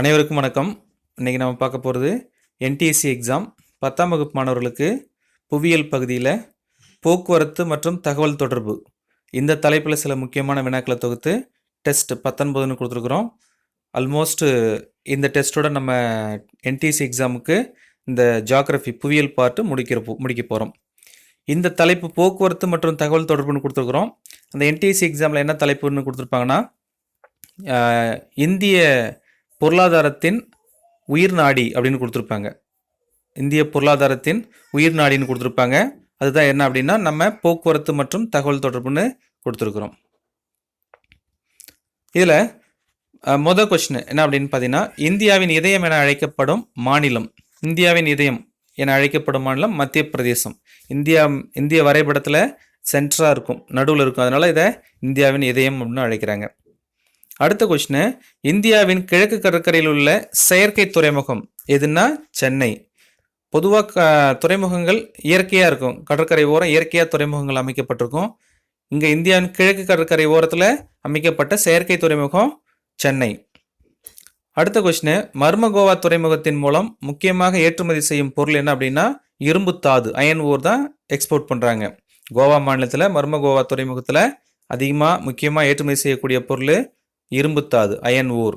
அனைவருக்கும் வணக்கம். இன்றைக்கி நம்ம பார்க்க போகிறது என்டிஎஸ்சி எக்ஸாம் பத்தாம் வகுப்பு மாணவர்களுக்கு புவியியல் பகுதியில் போக்குவரத்து மற்றும் தகவல் தொடர்பு. இந்த தலைப்பில் சில முக்கியமான வினாக்களை தொகுத்து டெஸ்ட் பத்தொன்பதுன்னு கொடுத்துருக்குறோம். ஆல்மோஸ்ட் இந்த டெஸ்ட்டோட நம்ம என்டிஎஸ்சி எக்ஸாமுக்கு இந்த ஜாகிரஃபி புவியியல் பார்ட்டு முடிக்கிற முடிக்க போகிறோம் இந்த தலைப்பு போக்குவரத்து மற்றும் தகவல் தொடர்புன்னு கொடுத்துருக்குறோம். அந்த என்டிஎஸ்சி எக்ஸாமில் என்ன தலைப்புன்னு கொடுத்துருப்பாங்கன்னா இந்திய பொருளாதாரத்தின் உயிர் நாடி அப்படின்னு கொடுத்துருப்பாங்க. இந்திய பொருளாதாரத்தின் உயிர் நாடின்னு கொடுத்துருப்பாங்க. அதுதான் என்ன அப்படின்னா நம்ம போக்குவரத்து மற்றும் தகவல் தொடர்புன்னு கொடுத்துருக்குறோம். இதில் மொதல் கொஸ்டின் என்ன அப்படின்னு பார்த்தீங்கன்னா இந்தியாவின் இதயம் என அழைக்கப்படும் மாநிலம் இந்தியாவின் இதயம் என அழைக்கப்படும் மாநிலம் மத்திய பிரதேசம். இந்தியா இந்திய வரைபடத்தில் சென்டராக இருக்கும் நடுவில் இருக்கும். அதனால் இதை இந்தியாவின் இதயம் அப்படின்னு அழைக்கிறாங்க. அடுத்த கொஸ்டின் இந்தியாவின் கிழக்கு கடற்கரையில் உள்ள செயற்கை துறைமுகம் எதுன்னா சென்னை. பொதுவாக துறைமுகங்கள் இயற்கையாக இருக்கும். கடற்கரை ஓரம் இயற்கையாக துறைமுகங்கள் அமைக்கப்பட்டிருக்கும். இங்கே இந்தியாவின் கிழக்கு கடற்கரை ஓரத்தில் அமைக்கப்பட்ட செயற்கை துறைமுகம் சென்னை. அடுத்த கொஸ்டின் மர்மகோவா துறைமுகத்தின் மூலம் முக்கியமாக ஏற்றுமதி செய்யும் பொருள் என்ன அப்படின்னா இரும்புத்தாது அயன் ஓர் தான் எக்ஸ்போர்ட் பண்ணுறாங்க கோவா மாநிலத்தில் மர்மகோவா துறைமுகத்தில் அதிகமாக முக்கியமாக ஏற்றுமதி செய்யக்கூடிய பொருள் இரும்புத்தாது அயன் ஊர்.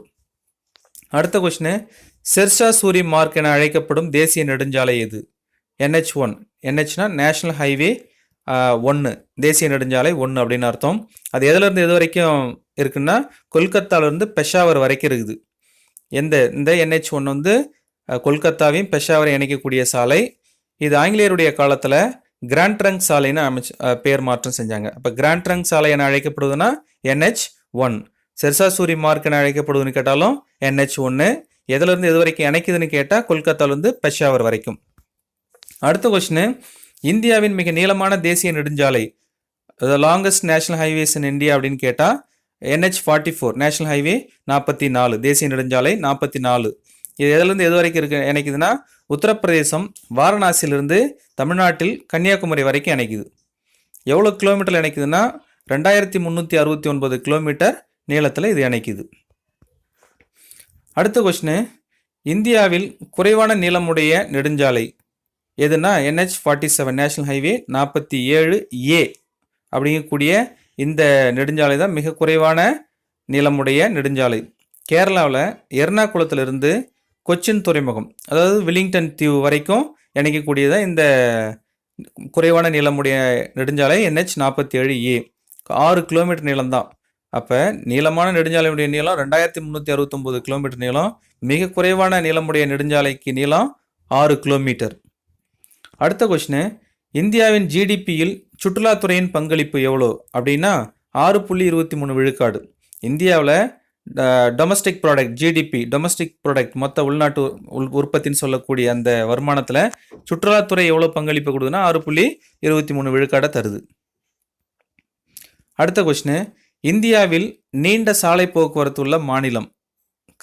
அடுத்த கொஸ்டின் செர்ஷா சூரி மார்க் என அழைக்கப்படும் தேசிய நெடுஞ்சாலை எது? என்ஹெச் ஒன் என்ஹெச்னா நேஷனல் ஹைவே ஒன்று தேசிய நெடுஞ்சாலை ஒன்று அப்படின்னு அர்த்தம். அது எதுலேருந்து எது வரைக்கும் இருக்குன்னா கொல்கத்தாவிலேருந்து பெஷாவர் வரைக்கும் இருக்குது. எந்த இந்த என்ஹெச் ஒன் வந்து கொல்கத்தாவையும் பெஷாவரை இணைக்கக்கூடிய சாலை. இது ஆங்கிலேயருடைய காலத்தில் கிராண்ட் ட்ரங்க் சாலைன்னு அமைச்சு பேர் மாற்றம் செஞ்சாங்க. அப்போ கிராண்ட் ட்ரங்க் சாலை என அழைக்கப்படுதுன்னா என்ஹெச் ஒன் செர்சாசூரி மார்க் என அழைக்கப்படுதுன்னு கேட்டாலும் என்ஹெச் ஒன்று எதுலேருந்து எது வரைக்கும் இணைக்குதுன்னு கேட்டால் கொல்கத்தாலேருந்து பெஷாவர் வரைக்கும். அடுத்த கொஸ்டின் இந்தியாவின் மிக நீளமான தேசிய நெடுஞ்சாலை the longest national highways in India அப்படின்னு கேட்டால் NH forty four national highway நாற்பத்தி நாலு தேசிய நெடுஞ்சாலை நாற்பத்தி நாலு. இது எதுலேருந்து எது வரைக்கும் இருக்கு இணைக்குதுன்னா உத்தரப்பிரதேசம் வாரணாசியிலிருந்து தமிழ்நாட்டில் கன்னியாகுமரி வரைக்கும் இணைக்குது. எவ்வளோ கிலோமீட்டர் இணைக்குதுன்னா ரெண்டாயிரத்தி முந்நூற்றி அறுபத்தி ஒன்பது கிலோமீட்டர் நீளத்தில் இது இணைக்குது அடுத்த கொஸ்டின் இந்தியாவில் குறைவான நீளமுடைய நெடுஞ்சாலை எதுனா NH forty seven national highway நாற்பத்தி ஏழு ஏ அப்படிங்கக்கூடிய இந்த நெடுஞ்சாலை தான் மிக குறைவான நீளமுடைய நெடுஞ்சாலை. கேரளாவில் எர்ணாகுளத்திலிருந்து கொச்சின் துறைமுகம் அதாவது வில்லிங்டன் தீவு வரைக்கும் இணைக்கக்கூடியதான் இந்த குறைவான நீளமுடைய நெடுஞ்சாலை என்ஹெச் நாற்பத்தி ஏழு ஏ ஆறு கிலோமீட்டர் நீளம்தான். அப்போ நீளமான நெடுஞ்சாலையுடைய நீளம் ரெண்டாயிரத்தி முந்நூற்றி அறுபத்தொம்போது கிலோமீட்டர் நீளம் மிக குறைவான நீளமுடைய நெடுஞ்சாலைக்கு நீளம் ஆறு கிலோமீட்டர். அடுத்த கொஷினு இந்தியாவின் ஜிடிபியில் சுற்றுலாத்துறையின் பங்களிப்பு எவ்வளோ அப்படின்னா ஆறு புள்ளி இருபத்தி மூணு விழுக்காடு. இந்தியாவில் domestic product GDP domestic product மொத்த உள்நாட்டு உள் உற்பத்தின்னு சொல்லக்கூடிய அந்த வருமானத்தில் சுற்றுலாத்துறை எவ்வளோ பங்களிப்பு கொடுக்குதுன்னா ஆறு புள்ளி இருபத்தி மூணு விழுக்காடை தருது. அடுத்த கொஷினு இந்தியாவில் நீண்ட சாலை போக்குவரத்து உள்ள மாநிலம்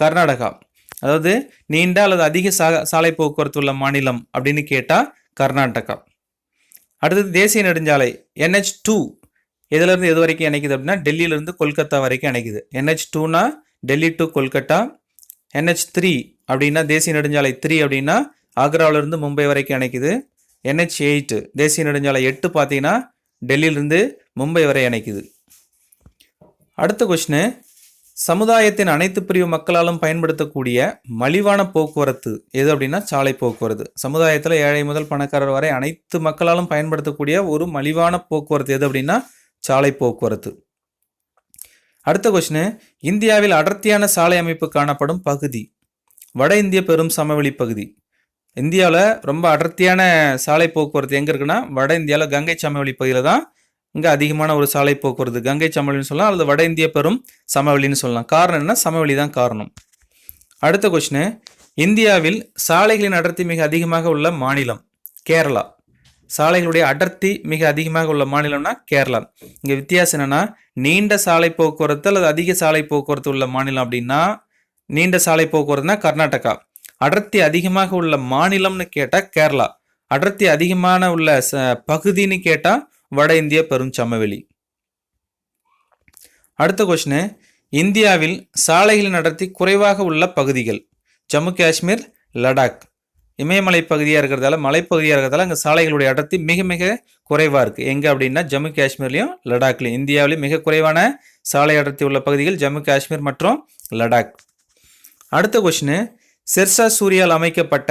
கர்நாடகா. அதாவது நீண்ட அல்லது அதிக சா சாலை போக்குவரத்து உள்ள மாநிலம் அப்படின்னு கேட்டால் கர்நாடகா. அடுத்தது தேசிய நெடுஞ்சாலை என்ஹெச் டூ எதுலேருந்து எது வரைக்கும் இணைக்குது அப்படின்னா டெல்லியிலேருந்து கொல்கத்தா வரைக்கும் இணைக்குது. என்ஹெச் டூனா Delhi to Kolkata NH three அப்படின்னா தேசிய நெடுஞ்சாலை த்ரீ அப்படின்னா ஆக்ராவிலேருந்து மும்பை வரைக்கும் இணைக்குது. என்ஹெச் எயிட்டு தேசிய நெடுஞ்சாலை எட்டு பார்த்தீங்கன்னா டெல்லியிலேருந்து மும்பை வரை இணைக்குது. அடுத்த கொஸ்டின் சமுதாயத்தின் அனைத்து பிரிவு மக்களாலும் பயன்படுத்தக்கூடிய மலிவான போக்குவரத்து எது அப்படின்னா சாலை போக்குவரத்து. சமுதாயத்தில் ஏழை முதல் பணக்காரர் வரை அனைத்து மக்களாலும் பயன்படுத்தக்கூடிய ஒரு மலிவான போக்குவரத்து எது அப்படின்னா சாலை போக்குவரத்து. அடுத்த கொஸ்டின் இந்தியாவில் அடர்த்தியான சாலை அமைப்பு காணப்படும் பகுதி. வட இந்திய பெரும் சமவெளி பகுதி. இந்தியாவில் ரொம்ப அடர்த்தியான சாலை போக்குவரத்து எங்கே இருக்குன்னா வட இந்தியாவில் கங்கை சமவெளி பகுதியில் தான் இங்கே அதிகமான ஒரு சாலை போக்குவரத்து கங்கை சமவெளின்னு சொல்லலாம் அல்லது வட இந்திய பெரும் சமவெளின்னு சொல்லலாம். காரணம் என்ன சமவெளி தான் காரணம். அடுத்த கொஸ்டின் இந்தியாவில் சாலைகளின் அடர்த்தி மிக அதிகமாக உள்ள மாநிலம் கேரளா. சாலைகளுடைய அடர்த்தி மிக அதிகமாக உள்ள மாநிலம்னா கேரளா. இங்கே வித்தியாசம் என்னென்னா நீண்ட சாலை போக்குவரத்து அல்லது அதிக சாலை போக்குவரத்து உள்ள மாநிலம் அப்படின்னா நீண்ட சாலை போக்குவரத்துனா கர்நாடகா. அடர்த்தி அதிகமாக உள்ள மாநிலம்னு கேட்டால் கேரளா. அடர்த்தி அதிகமான உள்ள ச- பகுதின்னு கேட்டால் வட இந்திய பெரும் சமவெளி. அடுத்த கொஸ்டின் இந்தியாவில் சாலைகளின் அடர்த்தி குறைவாக உள்ள பகுதிகள் ஜம்மு காஷ்மீர் லடாக். இமயமலை பகுதியாக இருக்கிறதால மலைப்பகுதியாக இருக்கிறதால அங்கே சாலைகளுடைய அடர்த்தி மிக மிக குறைவாக இருக்குது எங்கே அப்படின்னா ஜம்மு காஷ்மீர்லையும் லடாக்லையும் இந்தியாவிலேயும் மிக குறைவான சாலை அடர்த்தி உள்ள பகுதிகள் ஜம்மு காஷ்மீர் மற்றும் லடாக். அடுத்த கொஷினு செர்சா சூரியால் அமைக்கப்பட்ட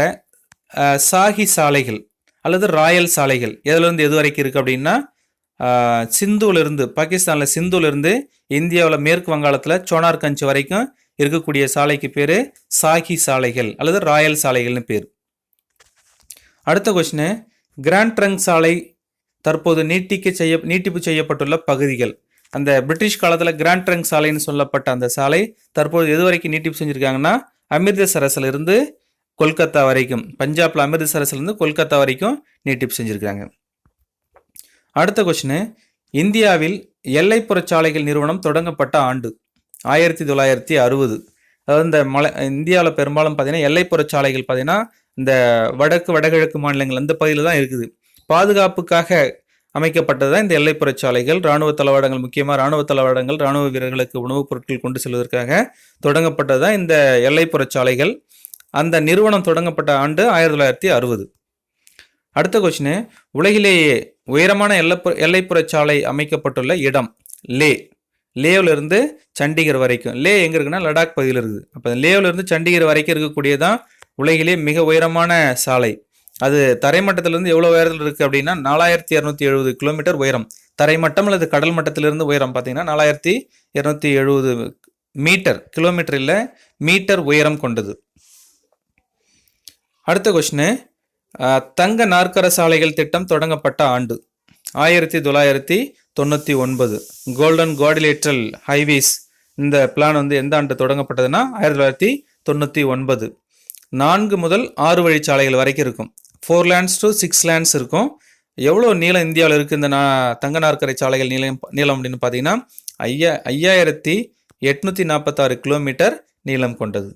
சாகி சாலைகள் அல்லது ராயல் சாலைகள் எதுலேருந்து எது வரைக்கும் இருக்குது அப்படின்னா சிந்துவிலிருந்து பாகிஸ்தானில் சிந்துவிலிருந்து இந்தியாவில் மேற்கு வங்காளத்தில் சோனார்கஞ்ச் வரைக்கும் இருக்கக்கூடிய சாலைக்கு பேர் சாகி சாலைகள் அல்லது ராயல் சாலைகள்னு பேர். அடுத்த கொஷினு கிராண்ட் ட்ரங்க் சாலை தற்போது நீட்டிக்க செய்ய நீட்டிப்பு செய்யப்பட்டுள்ள பகுதிகள். அந்த பிரிட்டிஷ் காலத்தில் கிராண்ட் ட்ரங்க் சாலைன்னு சொல்லப்பட்ட அந்த சாலை தற்போது எது வரைக்கும் நீட்டிப்பு செஞ்சுருக்காங்கன்னா அமிர்தசரஸ்ல இருந்து கொல்கத்தா வரைக்கும் பஞ்சாப்ல அமிர்தசரஸ்லேருந்து கொல்கத்தா வரைக்கும் நீட்டிப்பு செஞ்சுருக்காங்க அடுத்த கொஷினு இந்தியாவில் எல்லைப்புற சாலைகள் நிறுவனம் தொடங்கப்பட்ட ஆண்டு ஆயிரத்தி தொள்ளாயிரத்தி அறுபது. அதாவது இந்த மலை இந்தியாவில் பெரும்பாலும் பார்த்தீங்கன்னா எல்லைப்புற சாலைகள் பார்த்தீங்கன்னா இந்த வடக்கு வடகிழக்கு மாநிலங்கள் அந்த பகுதியில் தான் இருக்குது. பாதுகாப்புக்காக அமைக்கப்பட்டது தான் இந்த எல்லைப்புற சாலைகள். இராணுவ தளவாடங்கள் முக்கியமாக இராணுவ தளவாடங்கள் இராணுவ வீரர்களுக்கு உணவுப் பொருட்கள் கொண்டு செல்வதற்காக தொடங்கப்பட்டது தான் இந்த எல்லைப்புற சாலைகள். அந்த நிறுவனம் தொடங்கப்பட்ட ஆண்டு ஆயிரத்தி தொள்ளாயிரத்தி அறுபது. அடுத்த கொஸ்டின் உலகிலேயே உயரமான எல்லைப்புற எல்லைப்புற சாலை அமைக்கப்பட்டுள்ள இடம் லே. லேவிலிருந்து சண்டிகர் வரைக்கும். லே எங்கே இருக்குன்னா லடாக் பகுதியில் இருக்குது. அப்போ லேவிலிருந்து சண்டிகர் வரைக்கும் இருக்கக்கூடியதான் உலகிலே மிக உயரமான சாலை. அது தரைமட்டத்திலிருந்து எவ்வளோ உயரத்தில் இருக்குது அப்படின்னா நாலாயிரத்தி இரநூத்தி எழுபது கிலோமீட்டர் உயரம். தரைமட்டம் அல்லது கடல் மட்டத்திலிருந்து உயரம் பார்த்தீங்கன்னா நாலாயிரத்தி இரநூத்தி எழுபது மீட்டர் கிலோமீட்டர் இல்லை மீட்டர் உயரம் கொண்டது. அடுத்த கொஷினு தங்க நாற்கர சாலைகள் திட்டம் தொடங்கப்பட்ட ஆண்டு. ஆயிரத்தி தொள்ளாயிரத்தி தொண்ணூற்றி ஒன்பது. கோல்டன் கோடிலேட்ரல் ஹைவேஸ் இந்த பிளான் வந்து எந்த ஆண்டு தொடங்கப்பட்டதுன்னா ஆயிரத்தி தொள்ளாயிரத்தி தொண்ணூற்றி ஒன்பது. நான்கு முதல் ஆறு வழிச்சாலைகள் வரைக்கும் இருக்கும். Four lands to six lands இருக்கும். எவ்வளோ நீளம் இந்தியாவில் இருக்குது இந்த நா தங்க நாற்கரை சாலைகள் நீளம் நீளம் அப்படின்னு பார்த்தீங்கன்னா ஐயா ஐயாயிரத்தி எட்நூற்றி நாற்பத்தாறு கிலோமீட்டர் நீளம் கொண்டது.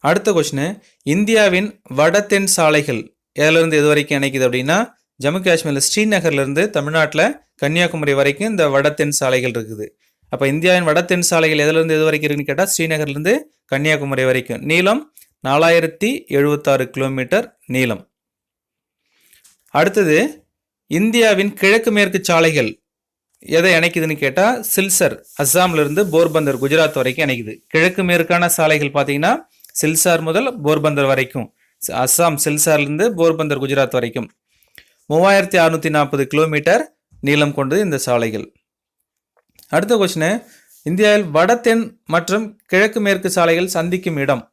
அடுத்த கொஷினு இந்தியாவின் வட தென் சாலைகள் எதுலேருந்து எது வரைக்கும் இணைக்குது அப்படின்னா ஜம்மு காஷ்மீரில் ஸ்ரீநகர்லேருந்து தமிழ்நாட்டில் கன்னியாகுமரி வரைக்கும் இந்த வட தென் சாலைகள் இருக்குது. அப்போ இந்தியாவின் வடதென் சாலைகள் எதுலேருந்து எது வரைக்கும் இருக்குன்னு கேட்டால் ஸ்ரீநகர்லேருந்து கன்னியாகுமரி வரைக்கும். நீளம் நாலாயிரத்தி எழுபத்தாறு கிலோமீட்டர் நீளம். அடுத்தது இந்தியாவின் கிழக்கு மேற்கு சாலைகள் எதை இணைக்குதுன்னு கேட்டால் சில்சர் அஸ்ஸாம்லேருந்து போர்பந்தர் குஜராத் வரைக்கும் இணைக்குது. கிழக்கு மேற்கான சாலைகள் பார்த்தீங்கன்னா சில்சார் முதல் போர்பந்தர் வரைக்கும். அஸ்ஸாம் சில்சார்லேருந்து போர்பந்தர் குஜராத் வரைக்கும். மூவாயிரத்தி அறுநூற்றி நாற்பது கிலோமீட்டர் நீளம் கொண்டது இந்த சாலைகள். அடுத்த கொஸ்டின் இந்தியாவில் வட தென் மற்றும் கிழக்கு மேற்கு சாலைகள் சந்திக்கும் இடம்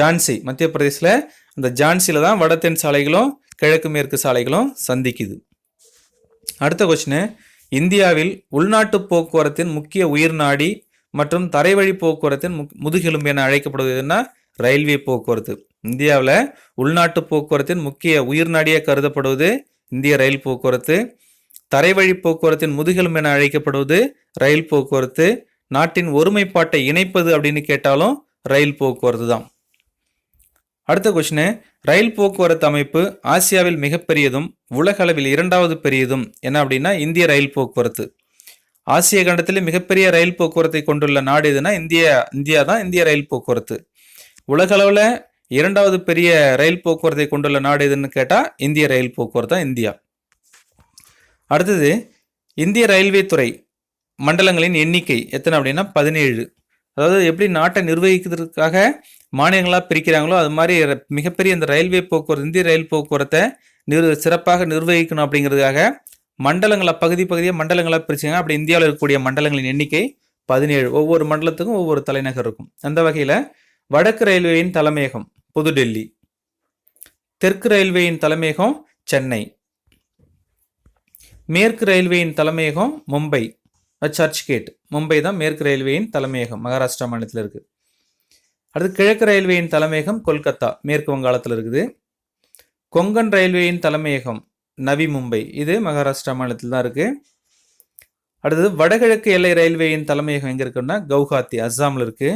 ஜான்சி. மத்திய பிரதேசில் அந்த ஜான்சியில் தான் வட தென் சாலைகளும் கிழக்கு மேற்கு சாலைகளும் சந்திக்குது. அடுத்த கொஸ்டின் இந்தியாவில் உள்நாட்டு போக்குவரத்தின் முக்கிய உயிர் நாடி மற்றும் தரைவழி போக்குவரத்தின் முக்- முதுகெலும்பு என அழைக்கப்படுவதுன்னா ரயில்வே போக்குவரத்து. இந்தியாவில் உள்நாட்டு போக்குவரத்தின் முக்கிய உயிர் நாடியாக கருதப்படுவது இந்திய ரயில் போக்குவரத்து. தரைவழி போக்குவரத்தின் முதுகெலும் என அழைக்கப்படுவது ரயில் போக்குவரத்து. நாட்டின் ஒருமைப்பாட்டை இணைப்பது அப்படின்னு கேட்டாலும் ரயில் போக்குவரத்து தான். அடுத்த கொஷினு ரயில் போக்குவரத்து அமைப்பு ஆசியாவில் மிகப்பெரியதும் உலக அளவில் இரண்டாவது பெரியதும் என்ன அப்படின்னா இந்திய ரயில் போக்குவரத்து. ஆசிய கண்டத்தில் மிகப்பெரிய ரயில் போக்குவரத்தை கொண்டுள்ள நாடு எதுனா இந்தியா இந்தியா தான் இந்திய ரயில் போக்குவரத்து. உலகளவில் இரண்டாவது பெரிய ரயில் போக்குவரத்தை கொண்டுள்ள நாடு எதுன்னு கேட்டால் இந்திய ரயில் போக்குவரத்து தான் இந்தியா. அடுத்தது இந்திய ரயில்வே துறை மண்டலங்களின் எண்ணிக்கை எத்தனை அப்படின்னா பதினேழு. அதாவது எப்படி நாட்டை நிர்வகிக்கிறதுக்காக மாநிலங்களாக பிரிக்கிறாங்களோ அது மாதிரி மிகப்பெரிய இந்த ரயில்வே போக்குவரத்து இந்திய ரயில் போக்குவரத்தை நிர் சிறப்பாக நிர்வகிக்கணும் அப்படிங்கிறதுக்காக மண்டலங்களை பகுதி பகுதியாக மண்டலங்களாக பிரிச்சுங்க. அப்படி இந்தியாவில் இருக்கக்கூடிய மண்டலங்களின் எண்ணிக்கை பதினேழு. ஒவ்வொரு மண்டலத்துக்கும் ஒவ்வொரு தலைநகர் இருக்கும். அந்த வகையில் வடக்கு ரயில்வேயின் தலைமையகம் புதுடெல்லி. தெற்கு ரயில்வேயின் தலைமையகம் சென்னை. மேற்கு ரயில்வேயின் தலைமையகம் மும்பை. Search gate. மும்பை தான் மேற்கு ரயில்வேயின் தலைமையகம் மகாராஷ்டிரா மாநிலத்தில் இருக்குது அடுத்து கிழக்கு ரயில்வேயின் தலைமையகம் கொல்கத்தா மேற்கு வங்காளத்தில் இருக்குது. கொங்கன் ரயில்வேயின் தலைமையகம் நவி மும்பை. இது மகாராஷ்டிரா மாநிலத்தில் தான் இருக்குது அடுத்தது வடகிழக்கு எல்லை ரயில்வேயின் தலைமையகம் எங்கே இருக்குன்னா கவுஹாத்தி அஸ்ஸாமில் இருக்குது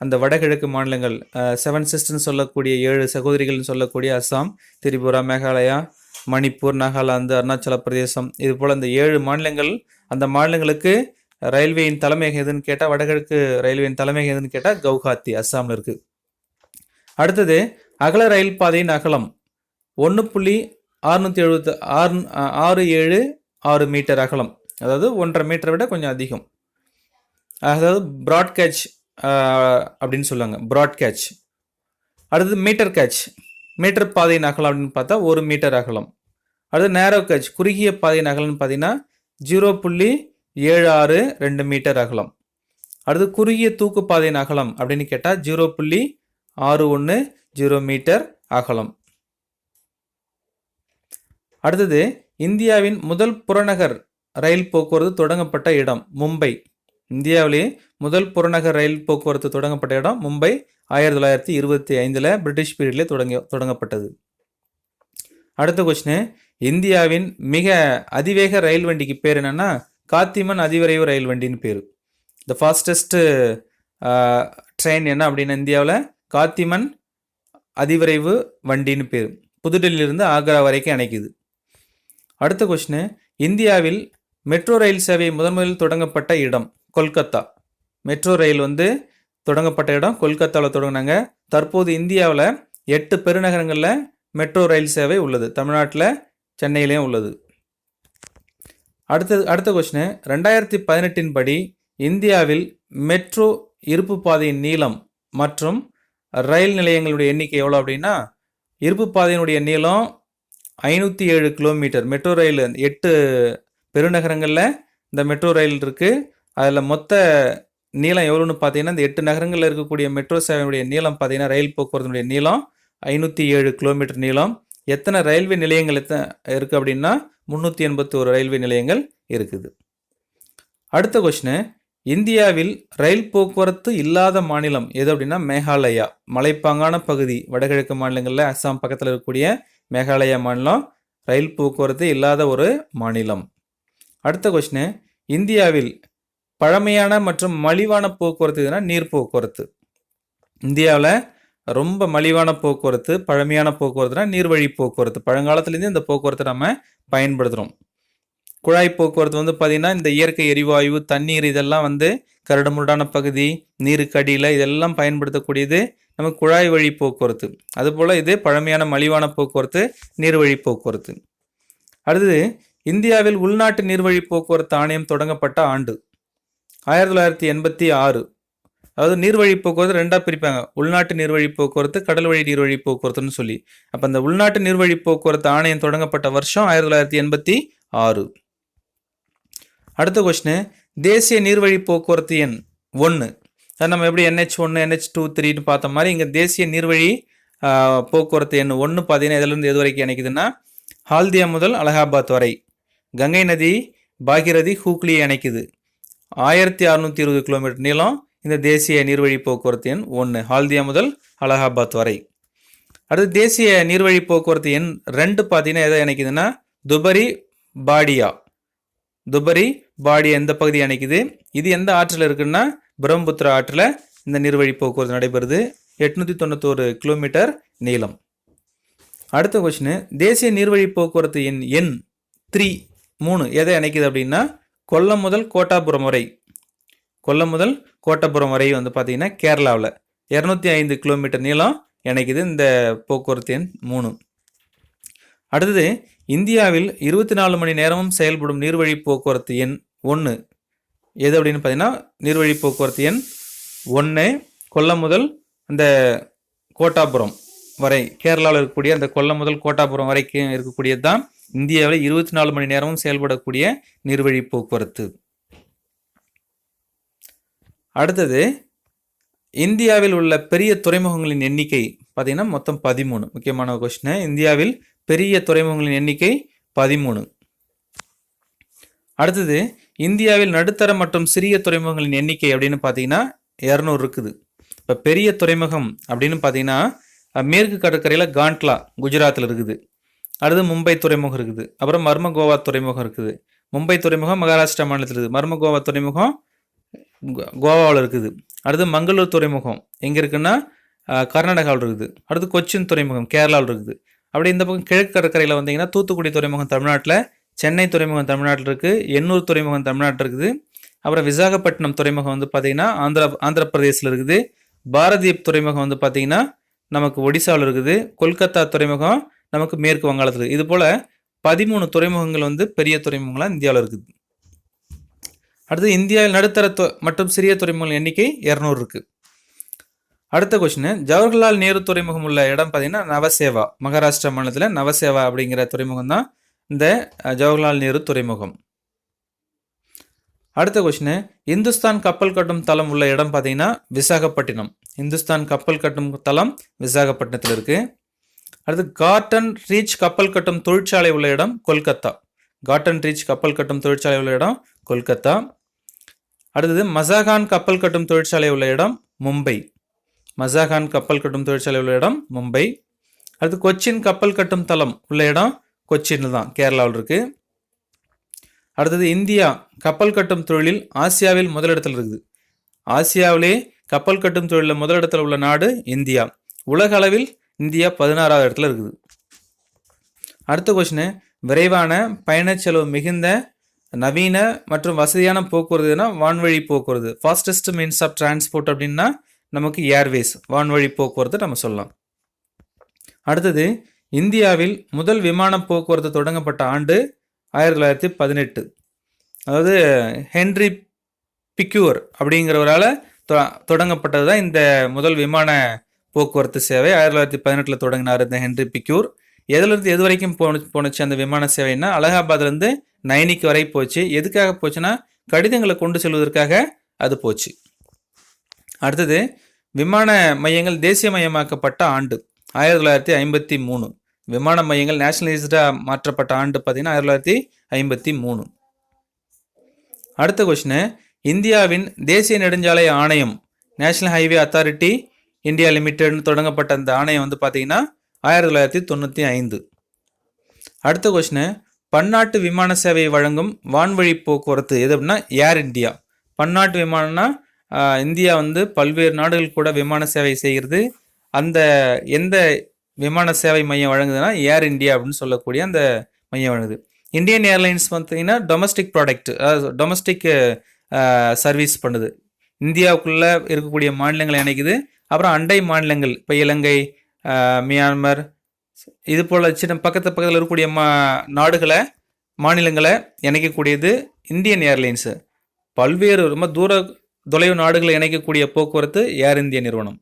அந்த வடகிழக்கு மாநிலங்கள் செவன் சிஸ்டர்னு சொல்லக்கூடிய ஏழு சகோதரிகள்னு சொல்லக்கூடிய அஸ்ஸாம் திரிபுரா மேகாலயா மணிப்பூர் நாகாலாந்து அருணாச்சல பிரதேசம் இது போல் இந்த ஏழு மாநிலங்கள் அந்த மாநிலங்களுக்கு ரயில்வேயின் தலைமையகம் எதுன்னு கேட்டால் வடகிழக்கு ரயில்வேயின் தலைமையகம் எதுன்னு கேட்டால் கவுஹாத்தி அஸ்ஸாமில் இருக்குது அடுத்தது அகல ரயில் பாதையின் அகலம் ஒன்று புள்ளி அறுநூத்தி எழுபத்து ஆறு ஆறு ஏழு ஆறு மீட்டர் அகலம் அதாவது ஒன்றரை மீட்டரை விட கொஞ்சம் அதிகம். அதாவது ப்ராட்கேஜ் அப்படின்னு சொல்லுவாங்க. ப்ராட் கேட்ச் அடுத்தது மீட்டர் கேட்ச் மீட்டர் பாதையின் அகலம் அப்படின்னு பார்த்தா ஒரு மீட்டர் அகலம். அடுத்து நேரோ கேட்ச் குறுகிய பாதையின் அகலம்னு பார்த்தீங்கன்னா ஜீரோ புள்ளி ஏழு ஆறு ரெண்டு மீட்டர் அகலம். அடுத்து குறுகிய தூக்கு பாதையின் அகலம் அப்படின்னு கேட்டால் ஜீரோ புள்ளி ஆறு ஒன்று ஜீரோ மீட்டர் அகலம். அடுத்தது இந்தியாவின் முதல் புறநகர் ரயில் போக்குவரத்து தொடங்கப்பட்ட இடம் மும்பை. இந்தியாவிலேயே முதல் புறநகர் ரயில் போக்குவரத்து தொடங்கப்பட்ட இடம் மும்பை ஆயிரத்தி தொள்ளாயிரத்தி இருபத்தி ஐந்தில் பிரிட்டிஷ் பீரியட்லேயே தொடங்கி தொடங்கப்பட்டது. அடுத்த கொஸ்டின் இந்தியாவின் மிக அதிவேக ரயில் வண்டிக்கு பேர் என்னென்னா காத்திமன் அதிவிரைவு ரயில் வண்டின்னு பேர். த ஃபாஸ்டஸ்ட்டு ட்ரெயின் என்ன அப்படின்னு இந்தியாவில்? காத்திமன் அதிவிரைவு வண்டின்னு பேர். புதுடெல்லியிலிருந்து ஆக்ரா வரைக்கும் அணைக்குது. அடுத்த கொஸ்டின் இந்தியாவில் மெட்ரோ ரயில் சேவை முதன் முதலில் தொடங்கப்பட்ட இடம். கொல்கத்தா. மெட்ரோ ரயில் வந்து தொடங்கப்பட்ட இடம். கொல்கத்தாவில் தொடங்கினாங்க. தற்போது இந்தியாவில் எட்டு பெருநகரங்களில் மெட்ரோ ரயில் சேவை உள்ளது. தமிழ்நாட்டில் சென்னையிலையும் உள்ளது. அடுத்தது அடுத்த கொஸ்டின் ரெண்டாயிரத்தி பதினெட்டின் படி இந்தியாவில் மெட்ரோ இருப்பு பாதையின் நீளம் மற்றும் ரயில் நிலையங்களுடைய எண்ணிக்கை எவ்வளோ அப்படின்னா இருப்பு பாதையினுடைய நீளம் ஐநூற்றி ஏழு கிலோமீட்டர். மெட்ரோ ரயில் எட்டு பெருநகரங்களில் இந்த மெட்ரோ ரயில் இருக்குது அதில் மொத்த நீளம் எவ்வளோன்னு பார்த்தீங்கன்னா இந்த எட்டு நகரங்களில் இருக்கக்கூடிய மெட்ரோ சேவையுடைய நீளம் பார்த்தீங்கன்னா ரயில் போக்குவரத்தினுடைய நீளம் ஐநூற்றி ஏழு கிலோமீட்டர் நீளம். எத்தனை ரயில்வே நிலையங்கள் எத்தனை இருக்குது அப்படின்னா முந்நூற்றி எண்பத்தி ஒரு ரயில்வே நிலையங்கள் இருக்குது. அடுத்த கொஷினு இந்தியாவில் ரயில் போக்குவரத்து இல்லாத மாநிலம் எது அப்படின்னா மேகாலயா. மலைப்பாங்கான பகுதி வடகிழக்கு மாநிலங்களில் அஸ்ஸாம் பக்கத்தில் இருக்கக்கூடிய மேகாலயா மாநிலம் ரயில் போக்குவரத்து இல்லாத ஒரு மாநிலம். அடுத்த கொஷினு இந்தியாவில் பழமையான மற்றும் மலிவான போக்குவரத்து எதுனா நீர் போக்குவரத்து இந்தியாவில் ரொம்ப மலிவான போக்குவரத்து பழமையான போக்குவரத்துனா நீர்வழி போக்குவரத்து. பழங்காலத்துலேருந்து இந்த போக்குவரத்தை நம்ம பயன்படுத்துகிறோம் குழாய் போக்குவரத்து வந்து பார்த்திங்கன்னா இந்த இயற்கை எரிவாயு தண்ணீர் இதெல்லாம் வந்து கரடுமுரடான பகுதி நீருக்கு அடியில் இதெல்லாம் பயன்படுத்தக்கூடியது நம்ம குழாய் வழி போக்குவரத்து. அதுபோல் இது பழமையான மலிவான போக்குவரத்து நீர்வழி போக்குவரத்து. அடுத்தது இந்தியாவில் உள்நாட்டு நீர்வழி போக்குவரத்து ஆணையம் தொடங்கப்பட்ட ஆண்டு. ஆயிரத்தி தொள்ளாயிரத்தி எண்பத்தி ஆறு. அதாவது நீர்வழி போக்குவரத்து ரெண்டாக பிரிப்பாங்க. உள்நாட்டு நீர்வழி போக்குவரத்து கடல் வழி நீர்வழி போக்குவரத்துன்னு சொல்லி. அப்போ அந்த உள்நாட்டு நீர்வழி போக்குவரத்து ஆணையம் தொடங்கப்பட்ட வருஷம் ஆயிரத்தி தொள்ளாயிரத்தி எண்பத்தி ஆறு. அடுத்த கொஸ்டின் தேசிய நீர்வழி போக்குவரத்து எண் ஒன்று அது நம்ம எப்படி என்ஹெச் ஒன்று என்ஹெச் டூ த்ரீன்னு பார்த்த மாதிரி இங்கே தேசிய நீர்வழி போக்குவரத்து எண் ஒன்று பார்த்தீங்கன்னா இதிலிருந்து எது வரைக்கும் இணைக்குதுன்னா ஹால்தியா முதல் அலகாபாத் வரை. கங்கை நதி பாகிரதி ஹூக்லியை இணைக்குது. ஆயிரத்தி அறுநூத்தி இருபது கிலோமீட்டர் நீளம் இந்த தேசிய நீர்வழி போக்குவரத்து எண் ஒன்று ஹால்தியா முதல் அலகாபாத் வரை. அடுத்து தேசிய நீர்வழி போக்குவரத்து எண் ரெண்டு பார்த்தீங்கன்னா எதை இணைக்குதுன்னா? துபரி பாடியா. துபரி பாடியா எந்த பகுதி இணைக்குது? இது எந்த ஆற்றில் இருக்குன்னா? பிரம்மபுத்திரா ஆற்றில் இந்த நீர்வழி போக்குவரத்து நடைபெறுது. எட்நூற்றி தொண்ணூத்தோரு கிலோமீட்டர் நீளம். அடுத்த கொஸ்டின் தேசிய நீர்வழி போக்குவரத்து எண் எண் த்ரீ மூணு எதை இணைக்குது அப்படின்னா? கொல்லம் முதல் கோட்டாபுரம் வரை. கொல்லம் முதல் கோட்டாபுரம் வரை வந்து பார்த்தீங்கன்னா கேரளாவில். இரநூத்தி ஐந்து கிலோமீட்டர் நீளம் இணைக்குது இந்த போக்குவரத்து எண் மூணு. அடுத்தது இந்தியாவில் இருபத்தி நாலு மணி நேரமும் செயல்படும் நீர்வழி போக்குவரத்து எண் ஒன்று எது அப்படின்னு பார்த்தீங்கன்னா நீர்வழி போக்குவரத்து எண் ஒன்று கொல்லம் முதல் அந்த கோட்டாபுரம் வரை. கேரளாவில் இருக்கக்கூடிய அந்த கொல்லம் முதல் கோட்டாபுரம் வரைக்கும் இருக்கக்கூடியது தான் இந்தியாவில் இருபத்தி நாலு மணி நேரமும் செயல்படக்கூடிய நீர்வழி போக்குவரத்து. அடுத்தது இந்தியாவில் உள்ள பெரிய துறைமுகங்களின் எண்ணிக்கை பார்த்தீங்கன்னா மொத்தம் பதிமூணு. முக்கியமான கொஸ்டின் இந்தியாவில் பெரிய துறைமுகங்களின் எண்ணிக்கை பதிமூணு. அடுத்தது இந்தியாவில் நடுத்தர மற்றும் சிறிய துறைமுகங்களின் எண்ணிக்கை அப்படின்னு பார்த்தீங்கன்னா இரநூறு இருக்குது. இப்போ பெரிய துறைமுகம் அப்படின்னு பார்த்தீங்கன்னா மேற்கு கடற்கரையில் காண்ட்லா குஜராத்தில் இருக்குது. அடுத்து மும்பை துறைமுகம் இருக்குது. அப்புறம் மர்ம கோவா துறைமுகம் இருக்குது. மும்பை துறைமுகம் மகாராஷ்டிரா மாநிலத்தில் இருக்குது மர்ம கோவா துறைமுகம் கோ- கோவாவில் இருக்குது. அடுத்து மங்களூர் துறைமுகம் எங்கே இருக்குன்னா கர்நாடகாவில் இருக்குது. அடுத்து கொச்சின் துறைமுகம் கேரளாவில் இருக்குது. அப்படி இந்த பக்கம் கிழக்கு கடற்கரையில் வந்தீங்கன்னா தூத்துக்குடி துறைமுகம் தமிழ்நாட்டில் சென்னை துறைமுகம் தமிழ்நாட்டில் இருக்குது எண்ணூர் துறைமுகம் தமிழ்நாட்டில் இருக்குது. அப்புறம் விசாகப்பட்டினம் துறைமுகம் வந்து பார்த்தீங்கன்னா ஆந்திரா ஆந்திர பிரதேசில் இருக்குது. பாரதீப் துறைமுகம் வந்து பார்த்தீங்கன்னா நமக்கு ஒடிசாவில் இருக்குது. கொல்கத்தா துறைமுகம் நமக்கு மேற்கு வங்காளத்தில் இருக்குது இது போல் பதிமூணு துறைமுகங்கள் வந்து பெரிய துறைமுகங்களாக இந்தியாவில் இருக்குது. அடுத்து இந்தியாவில் நடுத்தர மற்றும் சிறிய துறைமுகங்கள் எண்ணிக்கை இரநூறு இருக்குது அடுத்த கொஸ்டின் ஜவஹர்லால் நேரு துறைமுகம் உள்ள இடம் பார்த்தீங்கன்னா நவசேவா மகாராஷ்டிரா மாநிலத்தில் நவசேவா அப்படிங்கிற துறைமுகம் தான் இந்த ஜவஹர்லால் நேரு துறைமுகம். அடுத்த கொஸ்டின் இந்துஸ்தான் கப்பல் கட்டும் தளம் உள்ள இடம் பார்த்தீங்கன்னா விசாகப்பட்டினம். இந்துஸ்தான் கப்பல் கட்டும் தளம் விசாகப்பட்டினத்தில் இருக்குது அடுத்து காட்டன் ரீச் கப்பல் கட்டும் தொழிற்சாலை உள்ள இடம் கொல்கத்தா. காட்டன் ரீச் கப்பல் கட்டும் தொழிற்சாலை உள்ள இடம் கொல்கத்தா. அடுத்தது மசாகான் கப்பல் கட்டும் தொழிற்சாலை உள்ள இடம் மும்பை. மசாகான் கப்பல் கட்டும் தொழிற்சாலை உள்ள இடம் மும்பை. அடுத்து கொச்சின் கப்பல் கட்டும் தளம் உள்ள இடம் கொச்சின்னு தான் கேரளாவில் இருக்கு. அடுத்தது இந்தியா கப்பல் கட்டும் தொழிலில் ஆசியாவில் முதலிடத்தில் இருக்குது. ஆசியாவிலே கப்பல் கட்டும் தொழிலில் முதலிடத்தில் உள்ள நாடு இந்தியா. உலக அளவில் இந்தியா பதினாறாவது இடத்துல இருக்குது. அடுத்த கொஷினு விரைவான பயணச் செலவு மிகுந்த நவீன மற்றும் வசதியான போக்குவரத்துனா வான்வழி போக்குவரத்து. ஃபாஸ்டஸ்ட் மீன்ஸ் ஆஃப் டிரான்ஸ்போர்ட் அப்படின்னா நமக்கு ஏர்வேஸ் வான்வழி போக்குவரத்து நம்ம சொல்லலாம். அடுத்தது இந்தியாவில் முதல் விமான போக்குவரத்து தொடங்கப்பட்ட ஆண்டு ஆயிரத்தி தொள்ளாயிரத்தி பதினெட்டு. அதாவது ஹென்ரி பிக்யூர் அப்படிங்கிறவரால் தொ- தொடங்கப்பட்டது தான் இந்த முதல் விமான போக்குவரத்து சேவை ஆயிரத்தி தொள்ளாயிரத்தி பதினெட்டில் தொடங்கினார் இந்த ஹென்ரி பிக்யூர். எதுலேருந்து எது வரைக்கும் போன போணுச்சு அந்த விமான சேவைன்னா அலகாபாத்லேருந்து நைனிக்கு வரை போச்சு. எதுக்காக போச்சுன்னா கடிதங்களை கொண்டு செல்வதற்காக அது போச்சு. அடுத்தது விமான மையங்கள் தேசியமயமாக்கப்பட்ட ஆண்டு ஆயிரத்தி தொள்ளாயிரத்தி ஐம்பத்தி மூணு. விமான மையங்கள் நேஷனலைஸ்டாக மாற்றப்பட்ட ஆண்டு பார்த்தீங்கன்னா ஆயிரத்தி தொள்ளாயிரத்தி ஐம்பத்தி மூணு. அடுத்த கொஷின் இந்தியாவின் தேசிய நெடுஞ்சாலை ஆணையம் நேஷனல் ஹைவே அத்தாரிட்டி இந்தியா லிமிடெட்னு தொடங்கப்பட்ட அந்த ஆணையம் வந்து பார்த்தீங்கன்னா ஆயிரத்தி தொள்ளாயிரத்தி தொண்ணூற்றி ஐந்து. அடுத்த கொஸ்டின் பன்னாட்டு விமான சேவை வழங்கும் வான்வழி போக்குவரத்து எது அப்படின்னா ஏர் இந்தியா. பன்னாட்டு விமானம்னா இந்தியா வந்து பல்வேறு நாடுகள் கூட விமான சேவை செய்கிறது. அந்த எந்த விமான சேவை மையம் வழங்குதுன்னா ஏர் இந்தியா அப்படின்னு சொல்லக்கூடிய அந்த மையம் வழங்குது. இந்தியன் ஏர்லைன்ஸ் பார்த்தீங்கன்னா டொமஸ்டிக் ப்ராடக்ட் அதாவது டொமஸ்டிக் சர்வீஸ் பண்ணுது. இந்தியாவுக்குள்ளே இருக்கக்கூடிய மாநிலங்களை இணைக்குது. அப்புறம் அண்டை மாநிலங்கள் இப்போ இலங்கை மியான்மர் இது போல் சின்ன பக்கத்து பக்கத்தில் இருக்கக்கூடிய மா நாடுகளை மாநிலங்களை இணைக்கக்கூடியது இந்தியன் ஏர்லைன்ஸு. பல்வேறு ரொம்ப தூர தொலைவு நாடுகளை இணைக்கக்கூடிய போக்குவரத்து ஏர் இந்திய நிறுவனம்.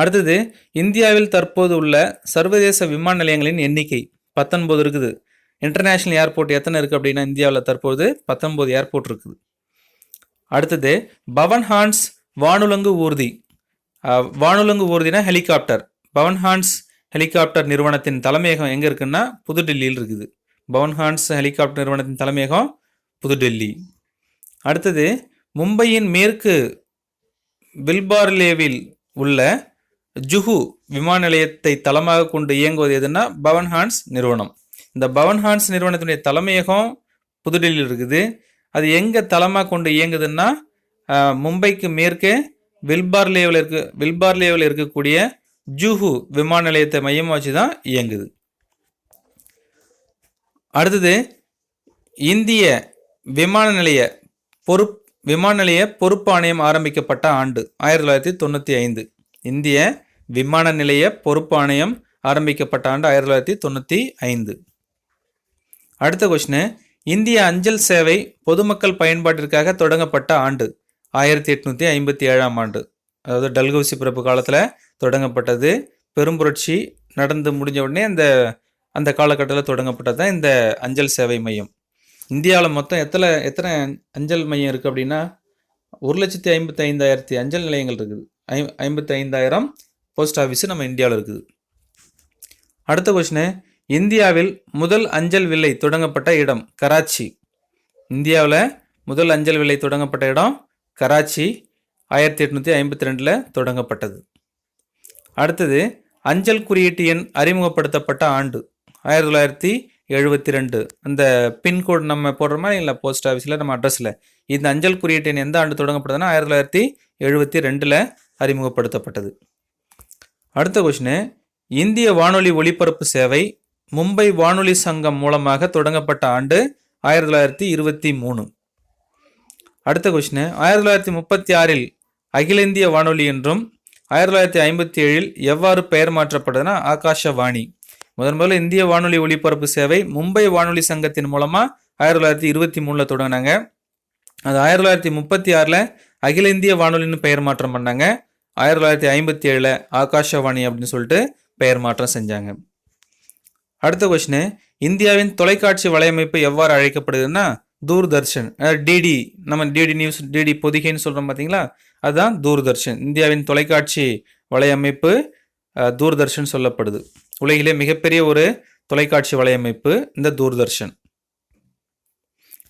அடுத்தது இந்தியாவில் தற்போது உள்ள சர்வதேச விமான நிலையங்களின் எண்ணிக்கை பத்தொன்பது இருக்குது. இன்டர்நேஷ்னல் ஏர்போர்ட் எத்தனை இருக்குது அப்படின்னா இந்தியாவில் தற்போது பத்தொன்பது ஏர்போர்ட் இருக்குது. அடுத்தது பவன்ஹான்ஸ் வானுலங்கு ஊர்தி. வானுலங்கு ஊர்தினா ஹெலிகாப்டர். பவன் ஹான்ஸ் ஹெலிகாப்டர் நிறுவனத்தின் தலைமையகம் எங்கே இருக்குன்னா புதுடெல்லியில் இருக்குது பவன் ஹான்ஸ் ஹெலிகாப்டர் நிறுவனத்தின் தலைமையகம் புதுடெல்லி. அடுத்தது மும்பையின் மேற்கு பில்பார்லேவில் உள்ள ஜுஹு விமான நிலையத்தை தளமாக கொண்டு இயங்குவது எதுன்னா பவன் ஹான்ஸ் நிறுவனம். இந்த பவன் ஹான்ஸ் நிறுவனத்தினுடைய தலைமையகம் புதுடெல்லியில் இருக்குது அது எங்கே தளமாக கொண்டு இயங்குதுன்னா மும்பைக்கு மேற்கே வில்பார்லேவில் இருக்க வில்பார்லேவில் இருக்கக்கூடிய ஜூஹு விமான நிலையத்தை மையமாக வச்சு தான் இயங்குது. அடுத்தது இந்திய விமான நிலைய பொறுப் விமான நிலைய பொறுப்பாணையம் ஆரம்பிக்கப்பட்ட ஆண்டு ஆயிரத்தி தொள்ளாயிரத்தி தொண்ணூற்றி ஐந்து. இந்திய விமான நிலைய பொறுப்பாணையம் ஆரம்பிக்கப்பட்ட ஆண்டு ஆயிரத்தி தொள்ளாயிரத்தி தொண்ணூற்றி ஐந்து. அடுத்த கொஸ்டின் இந்திய அஞ்சல் சேவை பொதுமக்கள் பயன்பாட்டிற்காக தொடங்கப்பட்ட ஆண்டு ஆயிரத்தி எட்நூற்றி ஐம்பத்தி ஏழாம் ஆண்டு. அதாவது டல்கௌசி பிறப்பு காலத்தில் தொடங்கப்பட்டது. பெரும்புரட்சி நடந்து முடிஞ்ச உடனே அந்த அந்த காலகட்டத்தில் தொடங்கப்பட்டது தான் இந்த அஞ்சல் சேவை மையம். இந்தியாவில் மொத்தம் எத்தனை எத்தனை அஞ்சல் மையம் இருக்குது அப்படின்னா ஒரு லட்சத்தி ஐம்பத்தி ஐந்தாயிரத்தி அஞ்சல் நிலையங்கள் இருக்குது. ஐ ஐம்பத்தி ஐந்தாயிரம் போஸ்ட் ஆஃபீஸு நம்ம இந்தியாவில் இருக்குது. அடுத்த கொஷினு இந்தியாவில் முதல் அஞ்சல் வில்லை தொடங்கப்பட்ட இடம் கராச்சி. இந்தியாவில் முதல் அஞ்சல் விலை தொடங்கப்பட்ட இடம் கராச்சி ஆயிரத்தி எட்நூற்றி ஐம்பத்தி ரெண்டில் தொடங்கப்பட்டது. அடுத்தது அஞ்சல் குறியீட்டு எண் அறிமுகப்படுத்தப்பட்ட ஆண்டு ஆயிரத்தி தொள்ளாயிரத்தி எழுபத்தி ரெண்டு. அந்த பின்கோடு நம்ம போடுற மாதிரி இல்லை போஸ்ட் ஆஃபீஸில் நம்ம அட்ரஸில் இந்த அஞ்சல் குறியீட்டு எண் எந்த ஆண்டு தொடங்கப்பட்டதுன்னா ஆயிரத்தி தொள்ளாயிரத்தி எழுபத்தி ரெண்டில் அறிமுகப்படுத்தப்பட்டது. அடுத்த கொஷினு இந்திய வானொலி ஒலிபரப்பு சேவை மும்பை வானொலி சங்கம் மூலமாக தொடங்கப்பட்ட ஆண்டு ஆயிரத்தி தொள்ளாயிரத்தி இருபத்தி மூணு. அடுத்த கொஷினு ஆயிரத்தி தொள்ளாயிரத்தி முப்பத்தி ஆறில் அகில இந்திய வானொலி என்றும் ஆயிரத்தி தொள்ளாயிரத்தி ஐம்பத்தி ஏழில் எவ்வாறு பெயர் மாற்றப்பட்டதுன்னா ஆகாஷவாணி. முதன் முதல்ல இந்திய வானொலி ஒளிபரப்பு சேவை மும்பை வானொலி சங்கத்தின் மூலமாக ஆயிரத்தி தொள்ளாயிரத்தி இருபத்தி மூணில் தொடங்கினாங்க. அது ஆயிரத்தி தொள்ளாயிரத்தி முப்பத்தி ஆறில் அகில இந்திய வானொலின்னு பெயர் மாற்றம் பண்ணாங்க. ஆயிரத்தி தொள்ளாயிரத்தி ஐம்பத்தி ஏழில் ஆகாஷவாணி அப்படின்னு சொல்லிட்டு பெயர் மாற்றம் செஞ்சாங்க. அடுத்த கொஷினு இந்தியாவின் தொலைக்காட்சி வலையமைப்பு எவ்வாறு அழைக்கப்படுதுன்னா தூர்தர்ஷன். டிடி நம்ம டிடி நியூஸ் டிடி பொதிகைன்னு சொல்கிறோம் பார்த்தீங்களா அதுதான் தூர்தர்ஷன். இந்தியாவின் தொலைக்காட்சி வலையமைப்பு தூர்தர்ஷன் சொல்லப்படுது. உலகிலே மிகப்பெரிய ஒரு தொலைக்காட்சி வலையமைப்பு இந்த தூர்தர்ஷன்.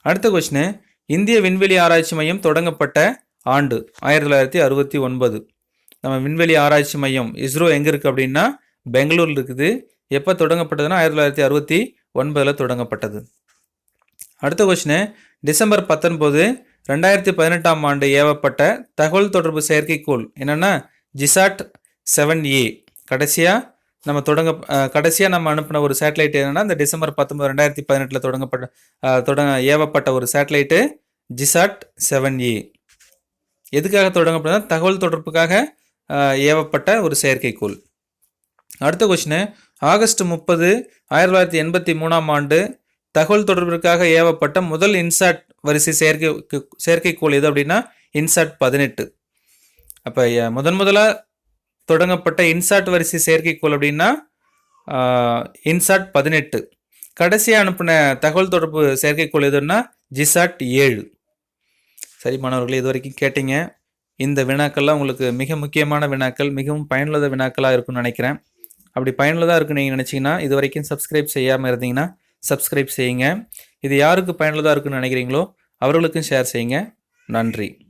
அடுத்த கொஸ்டின் இந்திய விண்வெளி ஆராய்ச்சி மையம் தொடங்கப்பட்ட ஆண்டு ஆயிரத்தி தொள்ளாயிரத்தி அறுபத்தி ஒன்பது. நம்ம விண்வெளி ஆராய்ச்சி மையம் இஸ்ரோ எங்கே இருக்குது அப்படின்னா பெங்களூரில் இருக்குது. எப்போ தொடங்கப்பட்டதுன்னா ஆயிரத்தி தொள்ளாயிரத்தி அறுபத்தி ஒன்பதில் தொடங்கப்பட்டது. அடுத்த கொஸ்டின் டிசம்பர் பத்தொன்பது ரெண்டாயிரத்தி பதினெட்டாம் ஆண்டு ஏவப்பட்ட தகவல் தொடர்பு செயற்கைக்கோள் என்னன்னா ஜிசாட் செவன் ஏ. கடைசியாக நம்ம தொடங்க கடைசியாக நம்ம அனுப்பின ஒரு சேட்டலைட் என்னென்னா இந்த டிசம்பர் பத்தொம்பது ரெண்டாயிரத்தி பதினெட்டில் தொடங்கப்பட்ட தொடங்க ஏவப்பட்ட ஒரு சேட்டலைட்டு ஜிசாட் செவன் ஏ. எதுக்காக தொடங்கப்பட்டதுன்னா தகவல் தொடர்புக்காக ஏவப்பட்ட ஒரு செயற்கைக்கோள். அடுத்த கொஸ்டின் ஆகஸ்ட் முப்பது ஆயிரத்தி தொள்ளாயிரத்தி எண்பத்தி மூணாம் ஆண்டு தகவல் தொடர்பிற்காக ஏவப்பட்ட முதல் இன்சாட் வரிசை செயற்கை செயற்கைக்கோள் எது அப்படின்னா இன்சாட் பதினெட்டு. அப்போ முதன் முதலாக தொடங்கப்பட்ட இன்சாட் வரிசை செயற்கைக்கோள் அப்படின்னா இன்சாட் பதினெட்டு. கடைசியாக அனுப்பின தகவல் தொடர்பு செயற்கைக்கோள் எதுன்னா ஜிசாட் ஏழு. சரி மாணவர்களே இது வரைக்கும் கேட்டீங்க. இந்த வினாக்கள்லாம் உங்களுக்கு மிக முக்கியமான வினாக்கள் மிகவும் பயனுள்ள வினாக்களாக இருக்கும்னு நினைக்கிறேன். அப்படி பயனுள்ளதாக இருக்குன்னு நீங்கள் நினச்சிங்கன்னா இது வரைக்கும் சப்ஸ்கிரைப் செய்யாமல் இருந்தீங்கன்னா சப்ஸ்கிரைப் செய்யுங்க. இது யாருக்கு பயனுள்ளதாக இருக்குன்னு நினைக்கிறீங்களோ அவர்களுக்கும் ஷேர் செய்யுங்க. நன்றி.